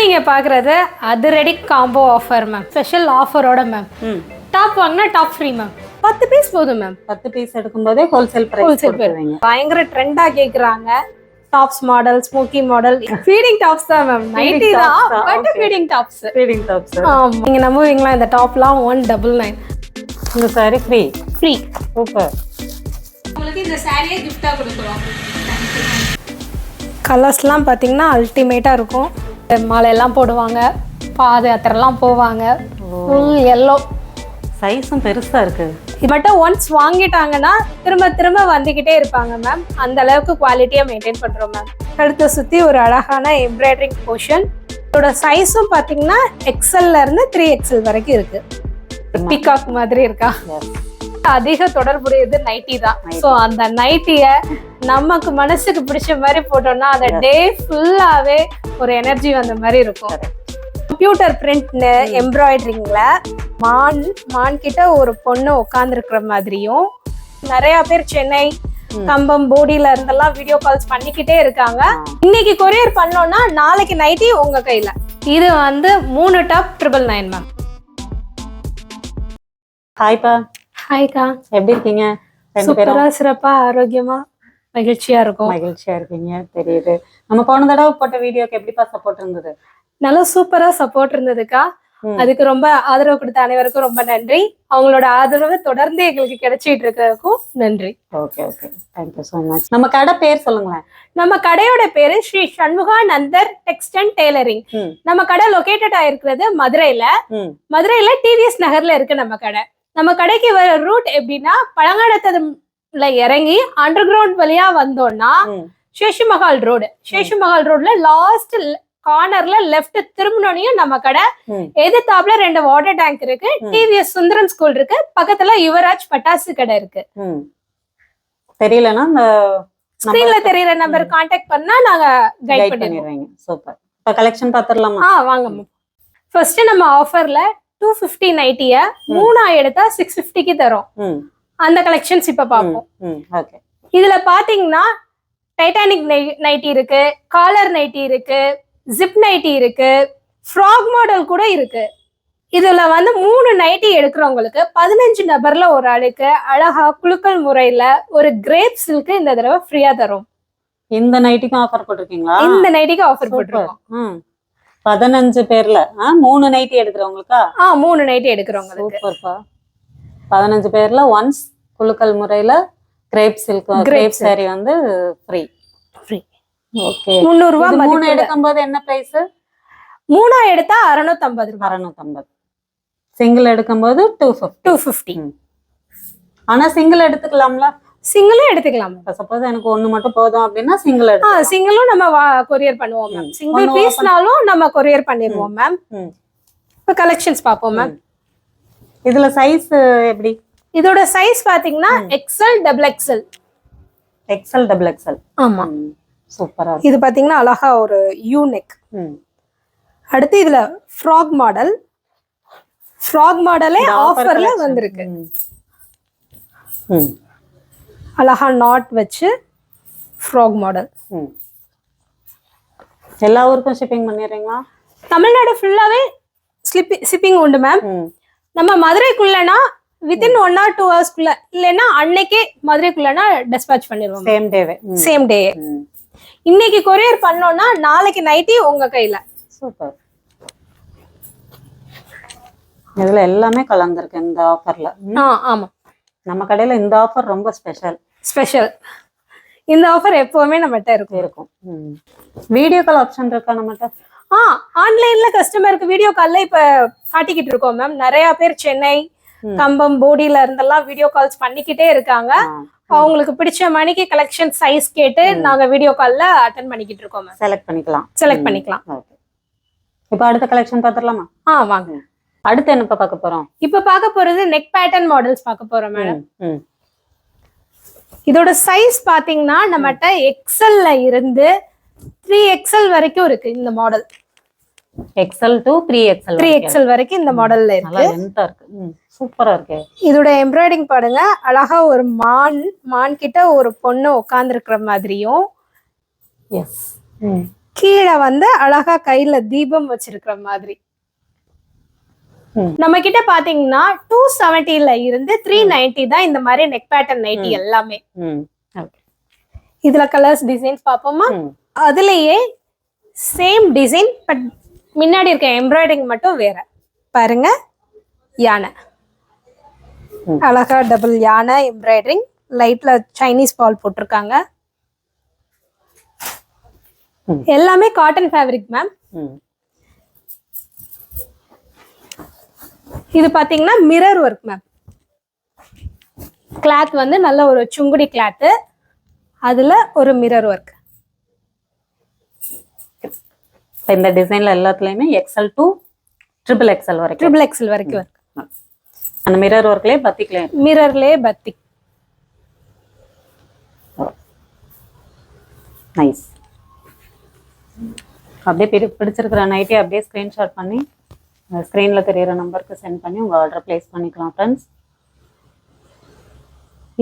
நீங்க பாக்குறது அதிரடி காம்போ ஆஃபர் மேம் ஸ்பெஷல் ஆஃபரோட மேம் டாப் வாங்கினா டாப் ஃப்ரீ மேம் பத்து பீஸ் போதும் மேம் பத்து பீஸ் எடுக்கும்போதே ஹோல்சேல் பிரைஸ் ஹோல்சேல் கொடுத்துருவீங்க. பயங்கர ட்ரெண்டா கேக்குறாங்க. Tops model smocky model feeding tops தான் மேம் நைட்டி தான் but. Feeding tops feeding tops ஆமா. நீங்க நம்புவீங்களா இந்த டாப்லாம் ஒன் டபுள் நைன் இந்த சாரி ஃப்ரீ ஃப்ரீ சூப்பர் உங்களுக்கு இந்த சாரியே கிஃப்டா கொடுக்குறோம். கலர்ஸ்லாம் பார்த்தீங்கன்னா அல்டிமேட்டாக இருக்கும். மாலையெல்லாம் போடுவாங்க பாத யாத்திரைலாம் போவாங்க. ஃபுல் எல்லோ சைஸும் பெருசா இருக்கு. இது மட்டும் ஒன்ஸ் வாங்கிட்டாங்கன்னா திரும்ப திரும்ப வந்துக்கிட்டே இருப்பாங்க மேம் அந்த அளவுக்கு குவாலிட்டியாக மெயின்டைன் பண்ணுறோம் மேம் கழுத்தை சுற்றி ஒரு அழகான எம்ப்ராய்டரிங் போர்ஷன் இதோட சைஸும் பார்த்தீங்கன்னா எக்ஸல்ல இருந்து த்ரீ எக்ஸல் வரைக்கும் இருக்கு. பிகாக் மாதிரி இருக்கா. அதிக தொடர்புடையது நைட்டி தான். ஸோ அந்த நைட்டிய நமக்கு மனசுக்கு பிடிச்ச மாதிரி போட்டோம்னா அந்த டே ஃபுல்லாவே ஒரு எனர்ஜி வந்த மாதிரி இருக்கும். கம்ப்யூட்டர் பிரிண்ட் எம்ப்ராய்டரிங்ல மான் மான் கிட்ட ஒரு பொண்ணு உட்காந்துருக்கிற மாதிரியும் நிறைய பேர் சென்னை கம்பம் போடியில இருந்தெல்லாம் வீடியோ கால்ஸ் பண்ணிக்கிட்டே இருக்காங்க. இன்னைக்கு கொரியர் பண்ணோம்னா நாளைக்கு நைட்டி உங்க கையில. இது வந்து மூணு டாப் ட்ரிபிள் நைன் மேம் ஹாய்ப்பா ஹாய்க்கா எப்படி இருக்கீங்க? சூப்பரா சிறப்பா ஆரோக்கியமா? மகிழ்ச்சியா இருக்கும். மகிழ்ச்சியா இருக்கீங்க தெரியுது. நம்ம போன தடவை போட்ட வீடியோக்கு எப்படிப்பா சப்போர்ட் இருந்தது? நல்லா சூப்பரா சப்போர்ட் இருந்ததுக்கா. அதுக்கு ரொம்ப ஆதரவு கொடுத்த அனைவருக்கும் ரொம்ப நன்றி. அவங்களோட ஆதரவு தொடர்ந்து எங்களுக்கு கிடைச்சிட்டு இருக்கிறதுக்கும் நன்றி. Okay okay thank you so much நம்ம கடை பேர் சொல்லுங்களேன். நம்ம கடையோட பேரு ஸ்ரீ சண்முகா நந்தர் டெக்ஸ்ட் அண்ட் டெய்லரிங் நம்ம கடை லொகேட்டட் ஆயிருக்கிறது மதுரையில. மதுரையில டிவிஎஸ் நகர்ல இருக்கு நம்ம கடை. நம்ம கடைக்கு வர ரூட் எப்படின்னா பழங்காலத்துல இறங்கி அண்டர் கிரவுண்ட் வழியா வந்தோம்னா சேஷுமஹால் ரோடு சேஷுமஹால் ரோட்ல லாஸ்ட் கார்னர்ல லெஃப்ட் திரும்பினோனையும் நம்ம கடை எதிர்த்தாப்புல ரெண்டு வாட்டர் டேங்க் இருக்கு. டிவிஎஸ் சுந்தரம் ஸ்கூல் இருக்கு. பக்கத்துல யுவராஜ் பட்டாசு கடை இருக்கு. தெரியலன்னா ஸ்கிரீன்ல தெரியற நம்பர் காண்டாக்ட் பண்ணா நாங்க கைட் பண்ணிடுவோம். சூப்பர் இப்போ கலெக்ஷன் பார்த்துடலாமா ஆ வாங்க ஃபர்ஸ்ட் நம்ம ஆஃபர்ல டூ ஃபிஃப்டி நைட்டிய மூணா எடுத்தா சிக்ஸ் ஃபிஃப்டிக்கு தரோம். அந்த கலெக்ஷன்ஸ் இப்ப பார்ப்போம். இதுல பாத்தீங்கன்னா டைட்டானிக் நைட்டி இருக்கு காலர் நைட்டி இருக்கு ஜிப் நைட்டி இருக்கு ஃப்ராக் மாடல் கூட இருக்கு. இதுல வந்து மூணு நைட்டி எடுக்கிறவங்களுக்கு பதினஞ்சு நபர்ல ஒரு ஆளுக்கு அழகா குலுக்கல் முறையில ஒரு கிரேப் சில்க் இந்த தடவை ஃப்ரீயா தரும். இந்த நைட்டுக்கும் ஆஃபர் போட்டிருக்கீங்களா? இந்த நைட்டிக்கு ஆஃபர் போட்டிருக்கோம். பதினஞ்சு பேர்ல மூணு நைட்டி எடுக்கிறவங்களுக்கா? ஆ மூணு நைட்டி எடுக்கிறவங்களுக்கு. பதினஞ்சு பேர்ல ஒன்ஸ் குலுக்கல் முறையில கிரேப் சில்க் கிரேப். சாரி வந்து ஃப்ரீ ஃப்ரீ ஓகே முந்நூறு ரூபாய் மூணு. எடுக்கும்போது என்ன பிரைஸ் மூணா எடுத்தா அறுநூத்தம்பது ரூபாய் அறுநூத்தம்பது. சிங்கிள் எடுக்கும்போது டூ ஃபிஃப்டி டூ ஃபிஃப்டி ஆனா சிங்கிள் எடுத்துக்கலாம்ல? சிங்கிளும் எடுத்துக்கலாம். சப்போஸ் எனக்கு ஒண்ணு மட்டும் போதும் அப்படின்னா சிங்கிள் எடுத்து சிங்கிளும் நம்ம கொரியர் பண்ணுவோம் மேம். சிங்கிள் பீஸ்னாலும் நம்ம கொரியர் பண்ணிடுவோம் மேம். இப்போ கலெக்ஷன்ஸ் பார்ப்போம் மேம் இதுல சைஸ் எப்படி? இதோட சைஸ் பாத்தீங்கன்னா XL double XL XL double XL ஆமா. சூப்பரா இது பாத்தீங்கன்னா அழகா ஒரு யூ நெக் ம். அடுத்து இதுல ஃப்ராக் மாடல் ஃப்ராக் மாடலே ஆஃபர்ல. வந்திருக்கு. அழகா நாட் வச்சு ஃப்ராக் மாடல் ம். எல்லா ஊருக்கும் ஷிப்பிங் பண்ணிடுறீங்களா? தமிழ்நாடு ஃபுல்லாவே ஸ்லிப்பி ஷிப்பிங் உண்டு மேம் நம்ம மதுரைக்குள்ளனா வித்தின் ஒன் ஆர் டூ ஹவர்ஸ்க்குள்ள இல்லைன்னா அன்னைக்கே மதுரைக்குள்ளனா டிஸ்பேச் பண்ணிடுவோம் சேம் டேவே சேம் டே இன்னைக்கு கொரியர் பண்ணோம்னா நாளைக்கு நைட்டி உங்க கையில. சூப்பர் இதுல எல்லாமே கலந்துருக்கு இந்த ஆஃபர்ல ஆமா. நம்ம கடையில இந்த ஆஃபர் ரொம்ப ஸ்பெஷல் ஸ்பெஷல் இந்த ஆஃபர் எப்பவுமே நம்மகிட்ட இருக்கும். இருக்கும். வீடியோ கால் ஆப்ஷன் இருக்கா நம்மகிட்ட? ஆ ஆன்லைன்ல கஸ்டமருக்கு வீடியோ கால்ல இப்ப காட்டிக்கிட்டு இருக்கோம் மேம் நிறைய பேர் சென்னை. கம்பம் போடியில இருந்தெல்லாம் வீடியோ கால்ஸ் பண்ணிக்கிட்டே இருக்காங்க. அவங்களுக்கு பிடிச்ச மணிக்கு கலெக்ஷன் சைஸ் கேட்டு நாங்க வீடியோ கால்ல அட்டன் பண்ணிக்கிட்டு இருக்கோம் மேம் செலக்ட் பண்ணிக்கலாம். செலக்ட் பண்ணிக்கலாம். இப்போ அடுத்த கலெக்ஷன் பார்த்துடலாமா ஆ வாங்க. அடுத்து என்னப்பா பார்க்க போறோம்? இப்ப பார்க்க போறது நெக் பேட்டர்ன் மாடல்ஸ் பார்க்க போறோம் மேடம் இதோட சைஸ் பாத்தீங்கன்னா நம்மகிட்ட எக்ஸல்ல இருந்து த்ரீ எக்ஸல் வரைக்கும் இருக்கு இந்த model XL to three XL three XL வரைக்கும் இந்த மாடல்ல இருக்கு. லென்த்தா சூப்பரா இருக்கு. இதோட எம்ப்ராய்டிங் பாருங்க. அழகா ஒரு மான் மான் கிட்ட ஒரு பொண்ணு உட்காந்துருக்கிற மாதிரியும். எஸ் கீழே வந்து அழகா கையில தீபம் வச்சிருக்கிற மாதிரி. நம்ம கிட்ட பாத்தீங்கன்னா டூ செவன்டில இருந்து த்ரீ நைன்டி தான் இந்த மாதிரி நெக் பேட்டர்ன் நைட்டி எல்லாமே. இதுல கலர்ஸ் டிசைன்ஸ் பார்ப்போமா ம். அதுலயே சேம் டிசைன் பட் முன்னாடி இருக்க எம்ப்ராய்டரிங் மட்டும் வேற. பாருங்க யானை. அழகா டபுள் யானை எம்ப்ராய்டரிங் லைட்ல சைனீஸ் பால் போட்டிருக்காங்க. எல்லாமே காட்டன் ஃபேப்ரிக் மேம் இது பாத்தீங்கன்னா மிரர் ஒர்க் மேம் கிளாத் வந்து நல்ல ஒரு சுங்குடி கிளாத்து அதுல ஒரு மிரர் ஒர்க் இப்போ இந்த டிசைன்ல எல்லாத்துலயுமே எக்ஸல் டு ட்ரிபிள் எக்ஸல் வரைக்கும். ட்ரிபிள் எக்ஸல் வரைக்கும் அந்த மிரர் ஒர்க்லயே பத்திக்கலாம் மிரர்லே பத்தி நைஸ் அப்படியே பிடி பிடிச்சிருக்கிற நைட்டே அப்படியே ஸ்க்ரீன்ஷாட் பண்ணி ஸ்க்ரீனில் தெரியிற நம்பருக்கு சென்ட் பண்ணி உங்கள் ஆர்டர் ப்ளேஸ் பண்ணிக்கலாம் ஃப்ரெண்ட்ஸ்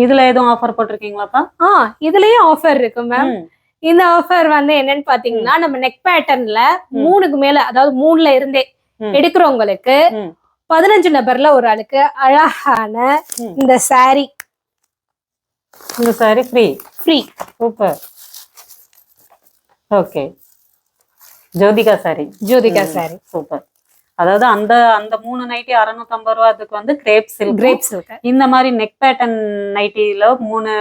இதில் எதுவும் ஆஃபர் போட்டிருக்கீங்களாப்பா? ஆ இதுலயும் ஆஃபர் இருக்கு மேம். இந்த ஆஃபர் வந்து என்னன்னு பாத்தீங்கன்னா நம்ம நெக் பேட்டர்ன்ல மூணுக்கு மேல அதாவது மூணுல இருந்தே. எடுக்கிறவங்களுக்கு. பதினஞ்சு நபர்ல ஒரு ஆளுக்கு அழகான. இந்த saree. இந்த saree free free super okay Jyothika saree Jyothika saree. Super அதாவது அந்த அந்த மூணு நைட்டி அறுநூத்தம்பது ரூபா அதுக்கு வந்து கிரேப் சில்க் கிரேப் சில்க் இந்த மாதிரி நெக் பேட்டர்ன் நைட்டில மூணு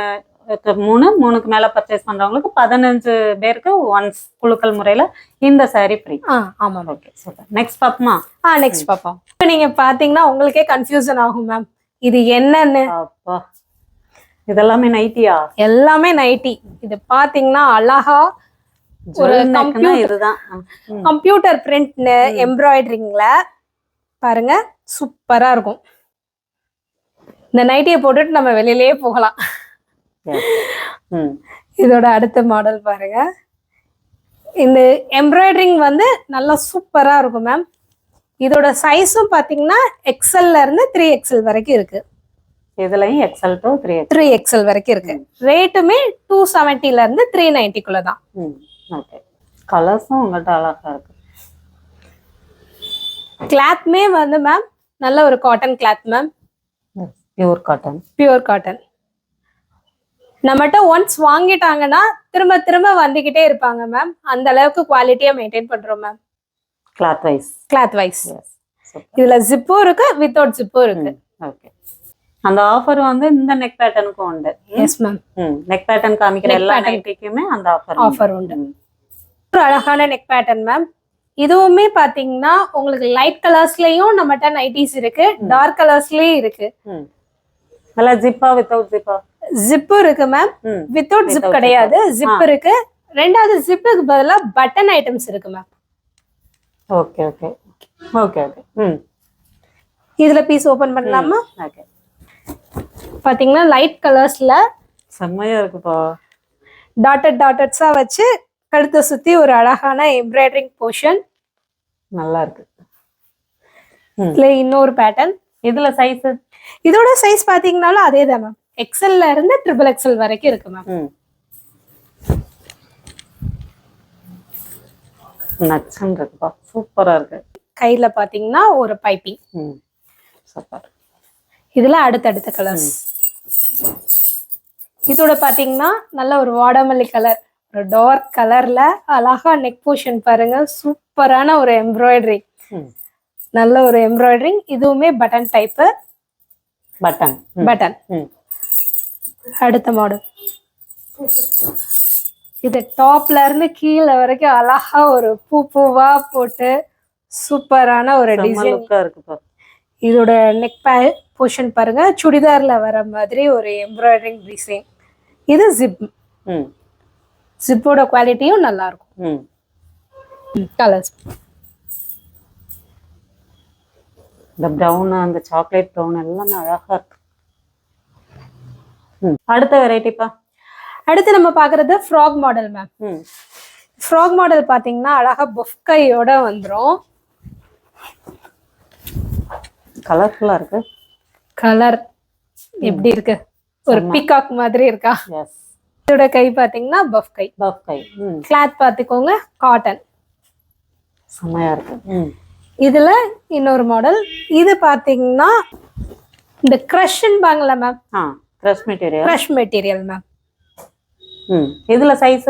மூணு மூணுக்கு மேல பர்ச்சேஸ் பண்றவங்களுக்கு பதினஞ்சு பேருக்கு ஒன்ஸ் குழுக்கள் முறையில இந்த saree ஃப்ரீ ஆமா ஓகே சூப்பர் நெக்ஸ்ட் பாப்போமா ஆ நெக்ஸ்ட் பாப்போம் இப்போ நீங்க பாத்தீங்கன்னா உங்களுக்கே கன்ஃபியூசன் ஆகும் மேம் இது என்னன்னு? அப்பா. இதெல்லாமே நைட்டியா எல்லாமே நைட்டி இது பாத்தீங்கன்னா அழகா ஒரு இதுதான். கம்ப்யூட்டர் பிரிண்ட் எம்ப்ராய்டரிங்ல பாருங்க சூப்பரா இருக்கும். இந்த நைட்டியை போட்டுட்டு நம்ம வெளியிலயே போகலாம். இதோட அடுத்த மாடல் பாருங்க. இந்த எம்ப்ராய்டரிங் வந்து நல்லா சூப்பரா இருக்கும் மேம் இதோட சைஸும் பாத்தீங்கன்னா எக்ஸல்ல இருந்து த்ரீ எக்ஸல் வரைக்கும் இருக்கு. இதுலயும் XL to three three XL வரைக்கும் இருக்கு. ரேட்டுமே டூ செவன்ட்டில இருந்து த்ரீ நைன்டிக்குள்ள தான். ஓகே கலர்ஸும் உங்கள்கிட்ட அழகா இருக்கு. கிளாத்மே வந்து மேம் நல்ல ஒரு cotton cloth ma'am pure cotton pure cotton நம்மகிட்ட ஒன்ஸ் வாங்கிட்டாங்கன்னா திரும்ப திரும்ப வந்துகிட்டே இருப்பாங்க மேம் அந்த அளவுக்கு குவாலிட்டியா மெயின்டைன் பண்றோம் ma'am cloth wise cloth wise இதுல ஜிப்பும் இருக்கு வித்தவுட் ஜிப்பும் இருக்கு. ஓகே அந்த ஆஃபர் வந்து இந்த நெக் பேட்டர்னுக்கும் உண்டு. எஸ் மேம் நெக் பேட்டர்ன் காமிக்கிற Neck எல்லா pattern. நைட்டிக்குமே அந்த ஆஃபர் Offer உண்டு. ஒரு அழகான நெக் பேட்டர்ன் மேம் இதுவுமே பாத்தீங்கன்னா உங்களுக்கு லைட் கலர்ஸ்லயும் நம்மகிட்ட நைட்டிஸ் இருக்கு டார்க் கலர்ஸ்லயும் இருக்கு. நல்லா ஜிப்பா வித்தவுட் ஜிப்பா ஜிப்பு இருக்கு மேம் வித்தவுட் ஜிப் கிடையாது. ஜிப் இருக்கு. ரெண்டாவது ஜிப்புக்கு பதிலா பட்டன் ஐட்டம்ஸ் இருக்கு ma'am okay okay okay okay ம். இதுல பீஸ் ஓபன் பண்ணலாமா? ஓகே பாத்தீங்கன்னா லைட் கலர்ஸ்ல செம்மையா இருக்குப்பா. டாட்டட் டாட்டட்ஸா வச்சு கழுத்தை சுத்தி ஒரு அழகான எம்ப்ராய்டரிங் போர்ஷன் நல்லா இருக்கு. இதுல இன்னொரு பேட்டர்ன் இதுல சைஸ் இதோட சைஸ் பாத்தீங்கன்னாலும் அதே தான் மேம் எக்ஸல்ல இருந்து ட்ரிபிள் எக்ஸல் வரைக்கும் இருக்கு மேம் ம். நச்சன் இருக்குப்பா சூப்பரா இருக்கு. கையில பாத்தீங்கன்னா ஒரு பைப்பிங் சூப்பர் இதுல அடுத்தடுத்த கலர்ஸ் இதோட பாத்தீங்கன்னா நல்ல ஒரு வாடாமல்லி கலர் ஒரு டார்க் கலர்ல அழகா நெக் போர்ஷன் பாருங்க. சூப்பரான ஒரு எம்ப்ராய்டரி நல்ல ஒரு எம்ப்ராய்டரிங் இதுவுமே பட்டன் டைப்பு பட்டன் பட்டன் ம் அடுத்த மாடல் இது டாப்ல இருந்து கீழே வரைக்கும் அழகா ஒரு பூ பூவா போட்டு சூப்பரான ஒரு டிசைன் இருக்குப்பா. இதோட நெக் பே போர்ஷன் பாருங்க. சுடிதார்ல வர மாதிரி ஒரு எம்ப்ராய்டரிங் டிசைன் இது ஜிப் ஜிப்போட குவாலிட்டியும் நல்லா இருக்கும். கலர்ஸ் இந்த ப்ரௌன் அந்த சாக்லேட் ப்ரௌன் எல்லாமே அழகா இருக்கு. அடுத்த வெரைட்டிப்பா அடுத்து நம்ம பாக்குறது frock model ma'am frock model பாத்தீங்கன்னா அழகா பொஃப் கையோட வந்துரும். கலர்ஃபுல்லா இருக்கு. கலர் எப்படி இருக்கு? ஒரு பீகாக் மாதிரி இருக்கா? இதோட கை பாத்தீங்கன்னா பஃப் கை. பஃப் கை. கிளாத் பாத்துக்கோங்க காட்டன் செம்மையா இருக்கு. இதுல இன்னொரு மாடல் இது பாத்தீங்கன்னா இந்த க்ரஷ்ன்னு பாங்கல மேம் ஆ crush material crush material ma'am ம் இதுல சைஸ்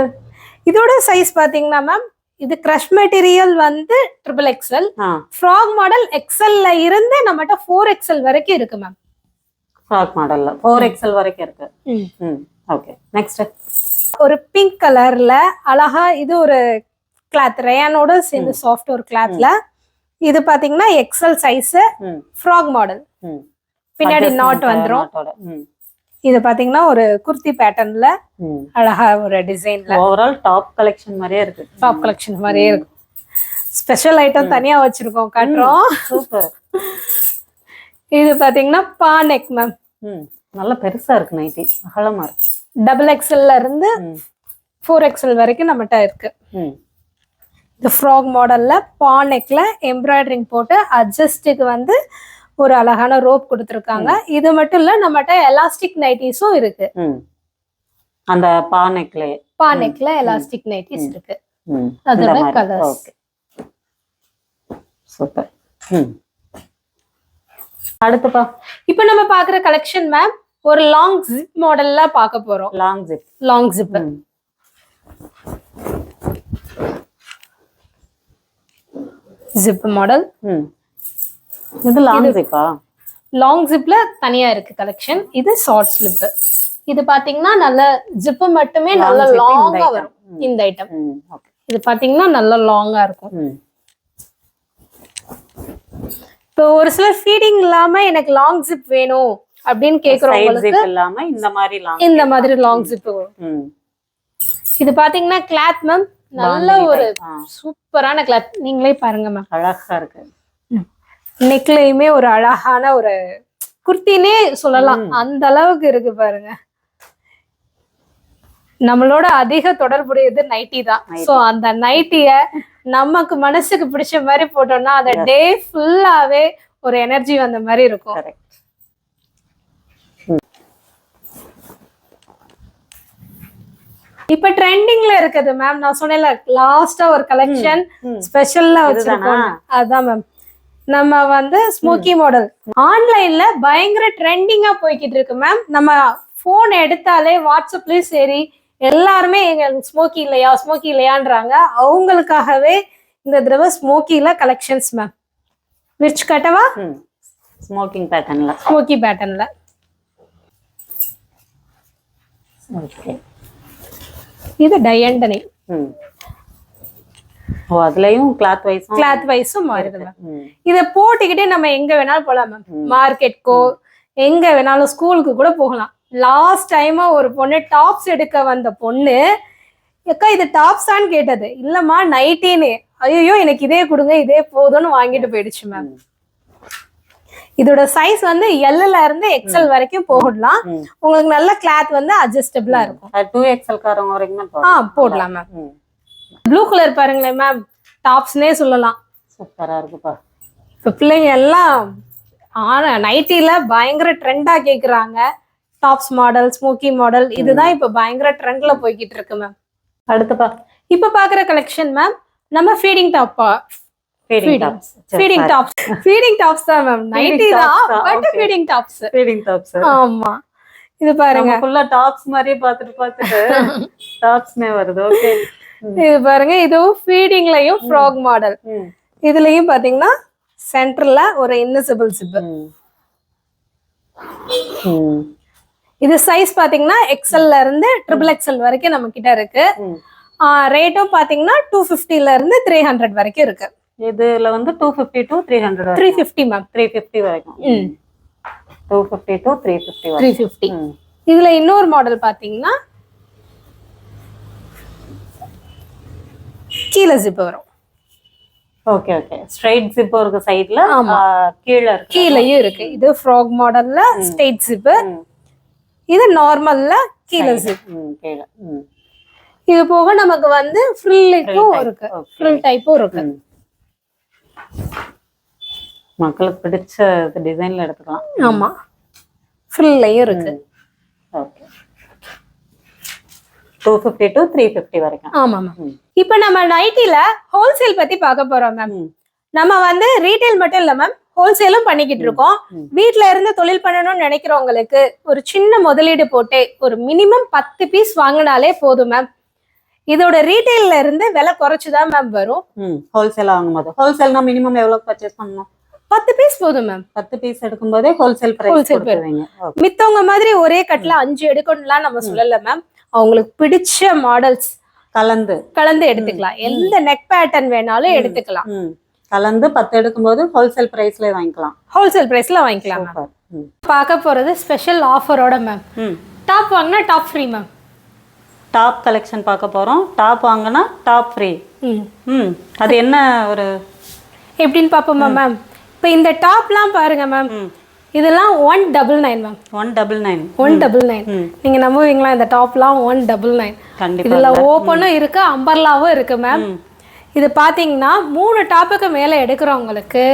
இதோட சைஸ் பாத்தீங்கன்னா மேம் இது க்ரஷ் மெட்டீரியல் வந்து ட்ரிபிள் எக்ஸ்எல் ஃப்ராக் மாடல் எக்ஸ்எல்ல இருந்து நம்மகிட்ட ஃபோர் எக்ஸ்எல் வரைக்கும் இருக்கு மேம் ஃப்ராக் மாடல்ல ஃபோர் எக்ஸல் வரைக்கும் இருக்கு. ம். ஓகே நெக்ஸ்ட் ஒரு பிங்க் கலர்ல அழகா இது ஒரு கிளாத் ரேயானோட சேர்ந்து சாஃப்ட் ஒரு கிளாத்ல இது பாத்தீங்கன்னா எக்ஸ்எல் சைஸ் ஃப்ராக் மாடல் பின்னாடி நாட் வந்துரும். இது பாத்தீங்கன்னா ஒரு குர்த்தி பேட்டர்ன்ல அழகா ஒரு டிசைன்ல ஓவரால் டாப் கலெக்ஷன் மாதிரியே இருக்கு. டாப் கலெக்ஷன் மாதிரியே இருக்கும் ஸ்பெஷல் ஐட்டம் தனியா வச்சிருக்கோம் காட்டுறோம். இது பாத்தீங்கன்னா பானெக் மேம் ம். நல்லா பெருசா இருக்கு நைட்டி அகலமா இருக்கு. டபுள் எக்ஸ்எல்ல இருந்து ஃபோர் எக்ஸ்எல் வரைக்கும் நம்மகிட்ட இருக்கு. இந்த ஃப்ராக் மாடல்ல பானெக்ல எம்ப்ராய்டரிங் போட்டு அட்ஜஸ்ட்டுக்கு வந்து ஒரு அழகான ரோப் கொடுத்துருக்காங்க. இது மட்டும் இல்ல நம்மகிட்ட எலாஸ்டிக் நைட்டிஸும் இருக்கு. அந்த பானைக்குலே பானெக்ல எலாஸ்டிக் நைட்டிஸ் இருக்கு. அதோட. ஓகே சூப்பர் அடுத்துப்பா. இப்போ நம்ம பாக்குற கலெக்ஷன் மேம் ஒரு லாங் ஜிப் மாடல்ல பார்க்க போறோம். Long zip long zip zip model இது லாங் ஜிப்பா லாங் ஜிப்ல தனியா இருக்கு கலெக்ஷன் இது ஷார்ட் ஸ்லிப் இது பாத்தீங்கன்னா நல்ல ஜிப் மட்டுமே நல்ல லாங்கா. வரும். இந்த ஐட்டம் இது பாத்தீங்கன்னா நல்ல லாங்கா இருக்கும். இப்போ ஒரு சிலர் ஃபீடிங் இல்லாம எனக்கு லாங் ஜிப் வேணும் அப்படின்னு கேக்குறவங்களுக்கு இல்லாம இந்த மாதிரி இந்த மாதிரி லாங் ஜிப் இது பாத்தீங்கன்னா கிளாத் மேம் நல்ல ஒரு சூப்பரான கிளாத் நீங்களே பாருங்க மேம் அழகா இருக்கு. நெக்லயுமே ஒரு அழகான ஒரு குர்த்தினே சொல்லலாம். அந்த அளவுக்கு இருக்கு பாருங்க. நம்மளோட அதிக தொடர்புடையது நைட்டி தான். சோ அந்த நைட்டிய நமக்கு மனசுக்கு பிடிச்ச மாதிரி போட்டோம்னா அந்த டே ஃபுல்லாவே ஒரு எனர்ஜி வந்த மாதிரி இருக்கும். இப்ப ட்ரெண்டிங்ல இருக்குது மேம் நான் சொன்னேன்ல லாஸ்டா ஒரு கலெக்ஷன். ஸ்பெஷல்லா வச்சிருக்கோம். அதான் மேம் நம்ம வந்து ஸ்மோக்கி மாடல் ஆன்லைன்ல பயங்கர ட்ரெண்டிங்கா போய்கிட்டு இருக்கு மேம் நம்ம போன் எடுத்தாலே வாட்ஸ்அப்லயும் சரி எல்லாருமே எங்க ஸ்மோக்கி இல்லையா ஸ்மோக்கி இல்லையான்றாங்க. அவங்களுக்காகவே இந்த தடவை ஸ்மோக்கில கலெக்ஷன்ஸ் மேம் விரிச்சு கட்டவா? ஸ்மோக்கிங் பேட்டர்ன்ல ஸ்மோக்கி பேட்டர்ன்ல ஓகே இது டயண்டனி. ஓ அதுலயும் கிளாத் வைஸ் கிளாத் வைஸும் மாறுது மேம் இத போட்டுக்கிட்டே நம்ம எங்க வேணாலும் போகலாம் மேம் மார்க்கெட்கோ எங்க வேணாலும் ஸ்கூலுக்கு கூட போகலாம். லாஸ்ட் டைமா ஒரு பொண்ணு டாப்ஸ் எடுக்க வந்த பொண்ணு அக்கா இது டாப்ஸான்னு கேட்டது. இல்லம்மா நைட்டின்னு ஐயோ எனக்கு இதே கொடுங்க இதே போதும்னு வாங்கிட்டு போயிடுச்சு மேம். இதோட சைஸ் வந்து எல்ல இருந்து எக்ஸல் வரைக்கும் போடலாம். உங்களுக்கு நல்ல கிளாத் வந்து அட்ஜஸ்டபிளா இருக்கும். டூ எக்ஸ்எல் காரவங்க வரைக்கும் ஆ போடலாம் மேம் ப்ளூ கலர் பாருங்களேன் மேம் டாப்ஸ்னே சொல்லலாம். சூப்பரா இருக்குப்பா. இப்போ பிள்ளைங்க எல்லாம் ஆனா நைட்டில பயங்கர ட்ரெண்டா கேக்குறாங்க. டாப்ஸ் மாடல் ஸ்மோக்கி மாடல் இதுதான் இப்ப பயங்கர ட்ரெண்ட்ல போய்கிட்டு இருக்கு மேம் அடுத்துப்பா. இப்ப பாக்குற கலெக்ஷன் மேம் நம்ம ஃபீடிங் டாப்பா feeding tops feeding tops feeding tops தான் மேம் நைட்டி தான் but. Feeding tops feeding tops ஆமா. இது பாருங்க. ஃபுல்லா டாப்ஸ் மாதிரியே பார்த்துட்டு பார்த்துட்டு டாப்ஸ்னே வருது. ஓகே இது பாருங்க இதுவும் ஃபீடிங்லயும் ஃப்ராக் மாடல் இதுலயும் பாத்தீங்கன்னா சென்டர்ல ஒரு ம். ம். இது சைஸ் பாத்தீங்கன்னா எக்ஸ்எல்ல இருந்து ட்ரிபிள் எக்ஸ்எல் வரைக்கும் நம்ம கிட்ட இருக்கு. ரேட்டும் பாத்தீங்கன்னா டூ ல இருந்து த்ரீ ஹண்ட்ரட் வரைக்கும் இருக்கு. இதுல வந்து two fifty to three hundred three fifty ma'am three fifty வரைக்கும். Two fifty to three fifty three fifty. இதுல இன்னொரு மாடல் பாத்தீங்கன்னா கீழே ஜிப் வரும். ஓகே ஓகே ஸ்ட்ரைட் ஜிப் இருக்கு சைடுல ஆமா. கீழே இருக்கு. கீழேயும் இருக்கு. இது ஃப்ராக் மாடல்ல ஸ்ட்ரெயிட் ஜிப். இது நார்மல்ல கீழே ஜிப் கீழே. இது போக நமக்கு வந்து ஃப்ரில்லுக்கும் இருக்கு. ஃப்ரில் டைப்பும் இருக்கு. மக்களுக்கு பிடிச்ச டிசைன்ல எடுத்துக்கலாம். ஆமா. ஃப்ரில்லையும் இருக்கு. Okay two fifty to three fifty வரைக்கும். ஆமா மேம். இப்போ நம்ம நைட்டில ஹோல்சேல் பத்தி பார்க்க போறோம் மேம். நம்ம வந்து ரீட்டைல் மட்டும் இல்ல மேம் ஹோல்சேலும் பண்ணிக்கிட்டு இருக்கோம். வீட்ல இருந்து தொழில் பண்ணணும்னு நினைக்கிறவங்களுக்கு ஒரு சின்ன முதலீடு போட்டு ஒரு மினிமம் பத்து பீஸ் வாங்கினாலே போதும் மேம் இதோட ரீட்டைல்ல இருந்து விலை குறைச்சுதான் மேம் வரும். ம் ஹோல்சேல் வாங்கும்போது ஹோல்சேல்னா மினிமம் எவ்வளவு பர்ச்சேஸ் பண்ணணும் பத்து பீஸ் போதும் மேம் பத்து பீஸ் எடுக்கும்போதே ஹோல்சேல் பிரைஸ் Wholesale price. கொடுத்துருவீங்க. Okay. மித்தவங்க மாதிரி ஒரே கட்ல அஞ்சு எடுக்கணும்லாம் நம்ம சொல்லல மேம் அவங்களுக்கு பிடிச்ச மாடல்ஸ் கலந்து. கலந்து எடுத்துக்கலாம். எந்த நெக் பேட்டர்ன் வேணாலும் எடுத்துக்கலாம். கலந்து பத்து எடுக்கும்போது ஹோல்சேல் பிரைஸ்ல வாங்கிக்கலாம். ஹோல்சேல் பிரைஸ்ல வாங்கிக்கலாம் பார்க்க போறது ஸ்பெஷல் ஆஃபரோட மேம் டாப் வாங்கினா top free ma'am top collection பார்க்க போறோம். டாப் வாங்கினா டாப் ஃப்ரீ ம். ம். அது என்ன ஒரு எப்படின்னு பார்ப்போமா மேம் இப்போ இந்த டாப்லாம் பாருங்க மேம் இதெல்லாம் one double nine ma'am one double nine one double nine ம். நீங்க நம்புவீங்களா இந்த டாப்லாம் ஒன் டபுள் நைன் இதுல ஓப்பனும் இருக்கு அம்பர்லாவும் இருக்கு மேம். இது பாத்தீங்கன்னா மூணு டாப்புக்கு மேல எடுக்கிறவங்களுக்கு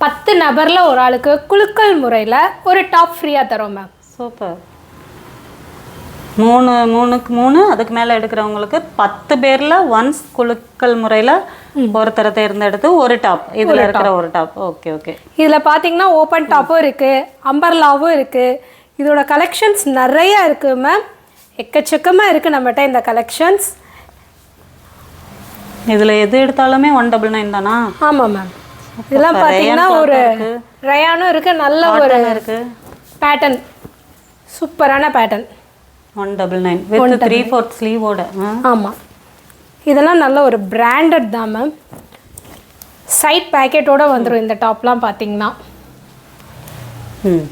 பத்து நபர்ல ஒரு ஆளுக்கு குலுக்கல் முறையில ஒரு டாப் ஃப்ரீயா தரோம் மேம் சூப்பர். மூணு மூணுக்கு மூணு அதுக்கு மேல எடுக்கிறவங்களுக்கு பத்து பேர்ல ஒன்ஸ் குலுக்கல் முறையில ஒருத்தரை தேர்ந்தெடுத்து ஒரு டாப். இதுல இருக்கிற ஒரு டாப். Okay okay. இதுல பாத்தீங்கன்னா ஓப்பன் டாப்பும் இருக்கு அம்பர்லாவும் இருக்கு. இதோட கலெக்ஷன்ஸ் நிறைய இருக்கு மேம் எக்கச்சக்கமா இருக்கு நம்மகிட்ட இந்த கலெக்ஷன்ஸ் இதுல எது எடுத்தாலுமே ஒன் டபுள் நைன் தானா? ஆமா மேம் இதெல்லாம் பாத்தீங்கன்னா cloth ஒரு. ரயானும் இருக்கு. நல்ல ஒரு Cotton இருக்கு. பேட்டர்ன் சூப்பரான pattern one double nine with three fourth ஸ்லீவோட ஆமா. இதெல்லாம் நல்ல ஒரு பிராண்டட் தான் மேம் சைட் பேக்கெட்டோட வந்துடும் இந்த டாப்லாம் பார்த்தீங்கன்னா ம்.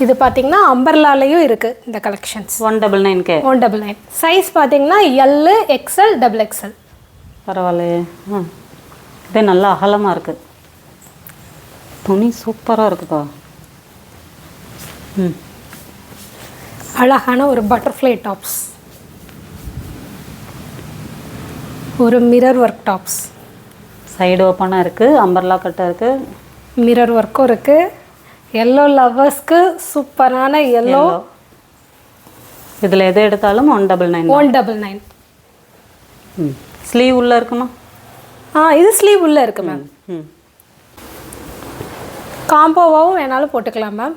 இது பார்த்தீங்கன்னா அம்பர்லாலையும் இருக்கு இந்த collections one double nine K one double nine size பார்த்தீங்கன்னா எல்லு எக்ஸ்எல் டபுள் எக்ஸ்எல் பரவாயில்லையே. ம் இதே நல்லா அகலமா இருக்கு. துணி சூப்பரா இருக்குப்பா. அழகான ஒரு பட்டர்ஃப்ளை டாப்ஸ் ஒரு மிரர் ஒர்க் டாப்ஸ் சைடு ஓப்பனாக இருக்குது அம்பர்லா கட்டை இருக்குது மிரர் ஒர்க்கும் இருக்கு. எல்லோ லவ்வர்ஸ்க்கு சூப்பரான எல்லோ இதில் எது எடுத்தாலும் one double nine one double nine ம். ஸ்லீவ் உள்ளே இருக்குமா? ஆ இது ஸ்லீவ் உள்ள இருக்கு மேம் ம் காம்போவாகவும் வேணாலும் போட்டுக்கலாம் மேம்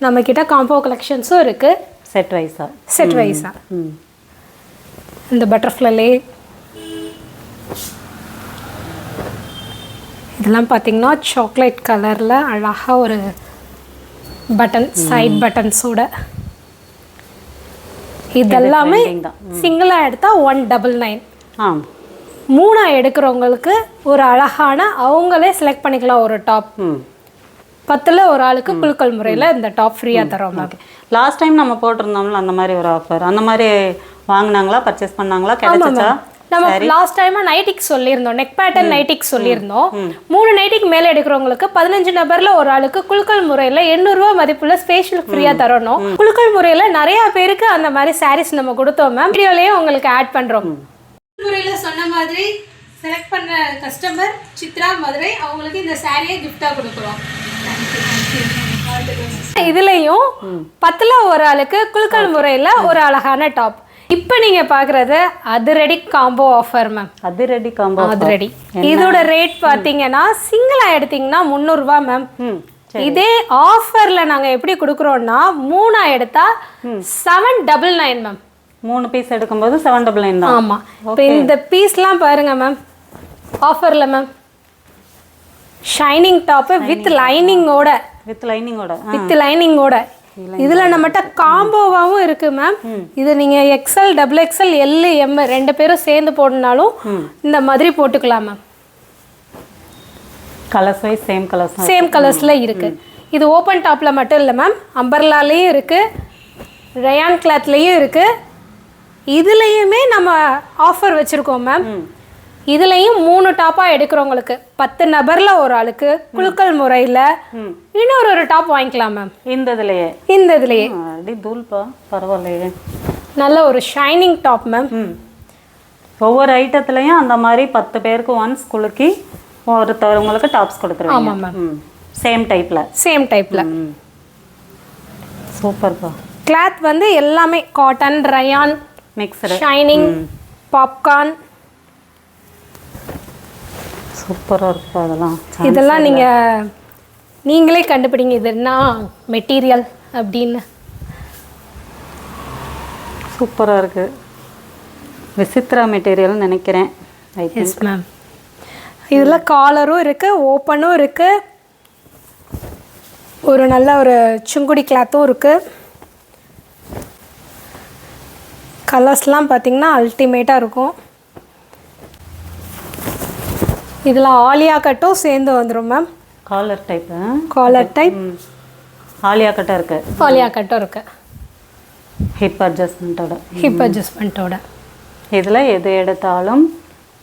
நம்ம கிட்ட காம்போ கலெக்ஷன்ஸும் இருக்கு செட் வைஸா செட் வைஸா இந்த பட்டர்ஃப்ளைலே இதெல்லாம் பார்த்தீங்கன்னா சாக்லேட் கலரில் அழகாக ஒரு பட்டன் சைட் பட்டன்ஸோட இதெல்லாமே. சிங்கிளாக எடுத்தா ஒன் டபுள் நைன் ஆ மூணா எடுக்கிறவங்களுக்கு ஒரு அழகான அவங்களே செலக்ட் பண்ணிக்கலாம் ஒரு டாப் ம். பத்தில் ஒரு ஆளுக்கு குலுக்கல் முறையில் இந்த டாப் ஃப்ரீயாக தரோம் மேம் லாஸ்ட் டைம் நம்ம போட்டிருந்தோம்ல அந்த மாதிரி ஒரு ஆஃபர் அந்த மாதிரி வாங்குனாங்களா பர்ச்சேஸ் பண்ணாங்களா கிடைச்சிச்சா? நம்ம லாஸ்ட் டைமா நைட்டிக்கு சொல்லியிருந்தோம். நெக் பேட்டர்ன் நைட்டிக்கு சொல்லியிருந்தோம். மூணு நைட்டிக்கு மேல எடுக்கிறவங்களுக்கு பதினஞ்சு நபர்ல ஒரு ஆளுக்கு குலுக்கல் முறையில 800 ரூபாய் மதிப்புள்ள ஸ்பேஷியல் ஃப்ரீயா தரணும். குலுக்கல் முறையில நிறைய பேருக்கு அந்த மாதிரி சாரீஸ் நம்ம கொடுத்தோம் மேம் வீடியோலயே உங்களுக்கு ஆட் பண்றோம். முறையில சொன்ன மாதிரி செலக்ட் பண்ண கஸ்டமர் சித்ரா மதுரை அவங்களுக்கு இந்த சாரியை கிஃப்டா கொடுக்குறோம். இதுலயும் பத்துல ஒரு ஆளுக்கு குலுக்கல் முறையில ஒரு அழகான டாப். இப்போ நீங்க பாக்குறது அதிரடி காம்போ ஆஃபர் மேம் அது ரெடி காம்போ அதிரடி. இதோட ரேட் பாத்தீங்கன்னா சிங்கிளா எடுத்தீங்கன்னா 300 ரூபாய் மேம் இதே ஆஃபர்ல நாங்க எப்படி கொடுக்குறோம்னா மூணா எடுத்தா செவன் டபுள் நைன் மேம் மூணு பீஸ் எடுக்கும்போது செவன் டபுள் நைன் தான். ஆமா. இப்போ இந்த பீஸ்லாம் பாருங்க மேம் ஆஃபர்ல மேம் ஷைனிங் டாப் வித் லைனிங்கோட வித் லைனிங்கோட வித் லைனிங்கோட இதுல நம்மகிட்ட காம்போவாவும் இருக்கு மேம் இது நீங்க XL double XL L M ரெண்டு பேரும் சேர்ந்து போடணும்னாலும் இந்த மாதிரி போட்டுக்கலாம் ma'am colours wise same colours same கலர்ஸ்ல இருக்கு. இது ஓப்பன் டாப்ல மட்டும் இல்லை மேம் அம்பர்லாலையும் இருக்கு. ரயான் கிளாத்லேயும் இருக்கு. இதுலேயுமே நம்ம ஆஃபர் வச்சிருக்கோம் மேம் இதுலயும் மூணு டாப்பா எடுக்கிறவங்களுக்கு பத்து நபர்ல ஒரு ஆளுக்கு குலுக்கல் முறையில இன்னொரு ஒரு டாப் வாங்கிக்கலாம் மேம் இந்த இதுலயே. இந்த இதுலயே அடி தூள்பா பரவாயில்லையே. நல்ல ஒரு ஷைனிங் டாப் மேம் ஒவ்வொரு ஐட்டத்துலயும் அந்த மாதிரி பத்து பேருக்கு ஒன்ஸ் குலுக்கி ஒருத்தவங்களுக்கு டாப்ஸ் கொடுத்துருவீங்க. ஆமா மேம் சேம் டைப்ல சேம் டைப்ல ம் சூப்பர்ப்பா கிளாத் வந்து எல்லாமே cotton rayon mixed shining popcorn சூப்பராக இருக்குப்பா அதெல்லாம். இதெல்லாம் நீங்க நீங்களே கண்டுபிடிங்க இது என்ன மெட்டீரியல் அப்படின்னு. சூப்பராக இருக்கு. விசித்ரா மெட்டீரியல்னு நினைக்கிறேன் எஸ் மேம் இதில் காலரும் இருக்கு ஓப்பனும் இருக்கு. ஒரு நல்ல ஒரு சுங்குடி கிளாத்தும் இருக்கு. கலர்ஸ்லாம் பார்த்தீங்கன்னா அல்டிமேட்டாக இருக்கும். இதில் ஆலியா கட்டும் சேர்ந்து வந்துடும் ma'am. Collar type collar type Alia கட்டை இருக்கு. ஆலியா கட்டும் இருக்கு. ஹிப் அட்ஜஸ்ட்மெண்ட்டோட ஹிப் அட்ஜஸ்ட்மெண்ட்டோட இதில் எது எடுத்தாலும்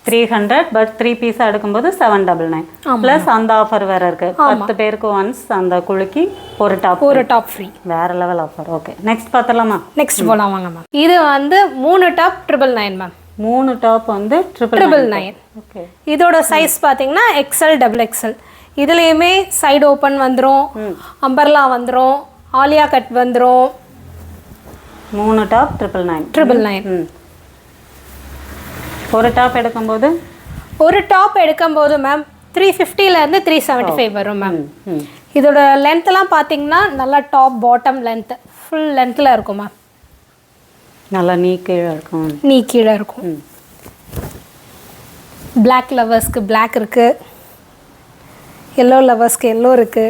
three hundred but three piece எடுக்கும்போது செவன் டபுள் நைன் ப்ளஸ் அந்த ஆஃபர் வேற இருக்கு. பத்து பேருக்கு ஒன்ஸ் அந்த குலுக்கி ஒரு டாப் ஒரு டாப் ஃப்ரீ வேற லெவல் ஆஃபர் ஓகே நெக்ஸ்ட் பார்த்தலாமா நெக்ஸ்ட் போலாம் வாங்க மேம் இது வந்து மூணு டாப் ட்ரிபிள் நைன் மேம் மூணு டாப் வந்து ட்ரிபிள் ட்ரிபிள் நைன் ஓகே இதோட சைஸ் பார்த்தீங்கன்னா எக்ஸல் டபுள் எக்ஸல் இதுலேயுமே சைடு ஓப்பன் வந்துடும் அம்பர்லா வந்துடும் ஆலியா கட் வந்துடும் மூணு top triple nine triple nine ஒரு டாப் எடுக்கும்போது? ஒரு டாப் எடுக்கும்போது மேம் த்ரீ ஃபிஃப்டிலேருந்து த்ரீ செவன்ட்டி ஃபைவ் வரும் மேம் இதோட லென்த்லாம் பார்த்தீங்கன்னா நல்லா டாப் பாட்டம் லென்த் ஃபுல் லென்த்தில் இருக்கும் மேம் நல்லா நீ கீழே இருக்கும். நீ கீழே இருக்கும். Black லவர்ஸ்க்கு Black இருக்கு. எல்லோ லவர்ஸ்க்கு எல்லோ இருக்கு.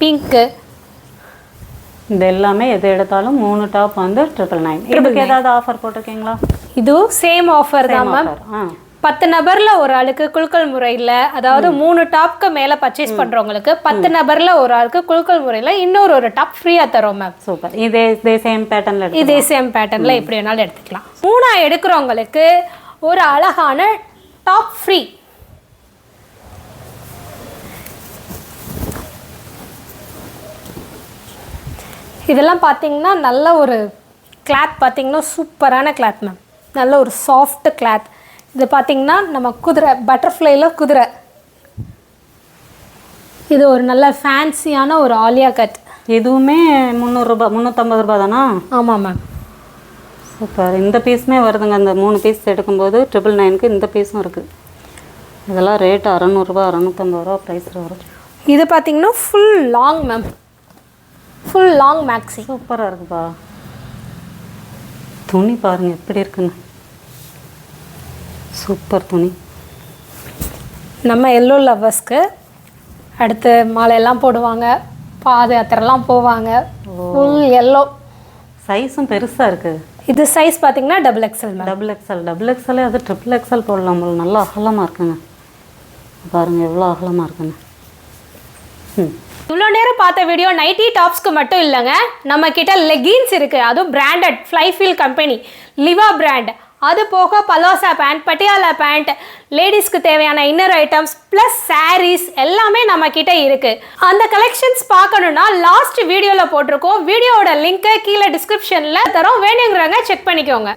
பிங்க்கு இது எல்லாமே எது எடுத்தாலும் மூணு டாப் வந்து ட்ரிபிள் நைன் இதுக்கு ஏதாவது ஆஃபர் போட்டிருக்கீங்களா? இதுவும் சேம் ஆஃபர் தான் மேம் பத்து நபர்ல ஒரு ஆளுக்கு குலுக்கல் முறையில் அதாவது மூணு டாப்க்கு மேலே பர்ச்சேஸ் பண்றவங்களுக்கு பத்து நபர்ல ஒரு ஆளுக்கு குலுக்கல் முறையில் இன்னொரு ஒரு டாப் ஃப்ரீயா தரோம் மேம் சூப்பர். இதே இதே சேம் பேட்டர்னில் இதே சேம் பேட்டர்ன்ல எப்படி வேணாலும் எடுத்துக்கலாம். மூணா எடுக்கிறவங்களுக்கு ஒரு அழகான டாப் ஃப்ரீ இதெல்லாம் பார்த்தீங்கன்னா நல்ல ஒரு கிளாத் பார்த்தீங்கன்னா சூப்பரான கிளாத் மேம் நல்ல ஒரு சாஃப்ட் கிளாத் இது பார்த்தீங்கன்னா நம்ம குதிரை பட்டர்ஃப்ளைல குதிரை. இது ஒரு நல்ல ஃபேன்சியான ஒரு ஆலியா கட். இதுவுமே முந்நூறுரூபா முந்நூற்றம்பது ரூபா தானா? ஆமாம் மேம் சூப்பர் இந்த பீஸுமே வருதுங்க. அந்த மூணு பீஸ் எடுக்கும்போது ட்ரிபிள் நைனுக்கு இந்த பீஸும் இருக்குது இதெல்லாம் ரேட் அறநூறுபா அறநூற்றம்பது ரூபா ப்ரைஸில் வரும். இது பார்த்தீங்கன்னா full long ma'am full long maxi சூப்பராக இருக்குப்பா. துணி பாருங்க எப்படி இருக்குன்னு. சூப்பர் துணி. நம்ம எல்லோ லவ்வர்ஸ்க்கு அடுத்து மாலையெல்லாம் போடுவாங்க பாத யாத்திரைலாம் போவாங்க. ஃபுல் எல்லோ சைஸும் பெருசாக இருக்குது இது சைஸ் பார்த்தீங்கன்னா double XL double XL double எக்ஸலே அது ட்ரிபிள் எக்ஸல் போடலாம் போல. நல்லா அகலமாக இருக்குங்க. பாருங்க எவ்வளோ அகலமாக இருக்குங்க ம். இவ்வளோ நேரம் பார்த்த வீடியோ நைட்டி டாப்ஸ்க்கு மட்டும் இல்லைங்க. நம்ம கிட்ட லெகின்ஸ் இருக்கு. அதுவும் பிராண்டட் ஃப்ளைஃபீல் கம்பெனி லிவா பிராண்ட் அது போக பலோசா பேண்ட் பட்டியாலா பேண்ட் லேடிஸ்க்கு தேவையான இன்னர் ஐட்டம்ஸ் ப்ளஸ் சாரீஸ் எல்லாமே நம்ம கிட்ட இருக்கு. அந்த கலெக்ஷன்ஸ் பார்க்கணும்னா லாஸ்ட் வீடியோவில் போட்டிருக்கோம். வீடியோவோட லிங்க்கை கீழே டிஸ்கிரிப்ஷனில் தரோம். வேணுங்கிறவங்க செக் பண்ணிக்கோங்க.